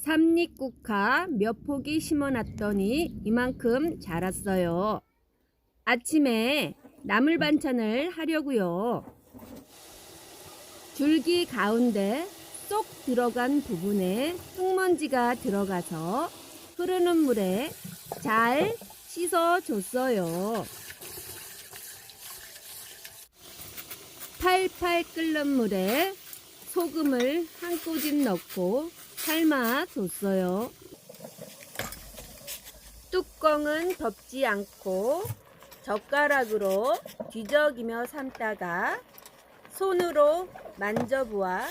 삼립국화 몇 포기 심어놨더니 이만큼 자랐어요. 아침에 나물 반찬을 하려고요. 줄기 가운데 쏙 들어간 부분에 흙먼지가 들어가서 흐르는 물에 잘 씻어줬어요. 팔팔 끓는 물에 소금을 한 꼬집 넣고 삶아 줬어요. 뚜껑은 덮지 않고 젓가락으로 뒤적이며 삶다가 손으로 만져보아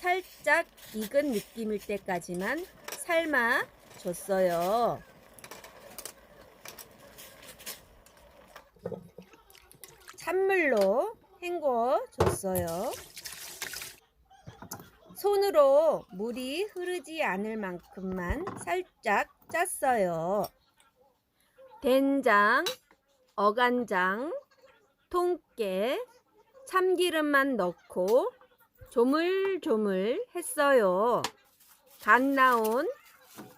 살짝 익은 느낌일 때까지만 삶아 줬어요. 찬물로 헹궈 줬어요. 손으로 물이 흐르지 않을 만큼만 살짝 짰어요. 된장, 어간장, 통깨, 참기름만 넣고 조물조물 했어요. 갓 나온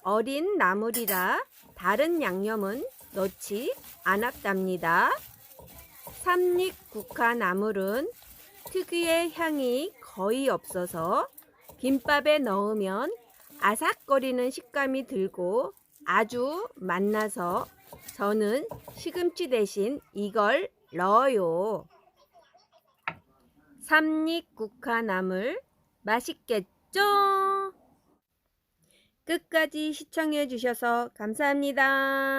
어린 나물이라 다른 양념은 넣지 않았답니다. 삼립 국화 나물은 특유의 향이 거의 없어서 김밥에 넣으면 아삭거리는 식감이 들고 아주 맛나서 저는 시금치 대신 이걸 넣어요. 삼립국화 나물 맛있겠죠? 끝까지 시청해 주셔서 감사합니다.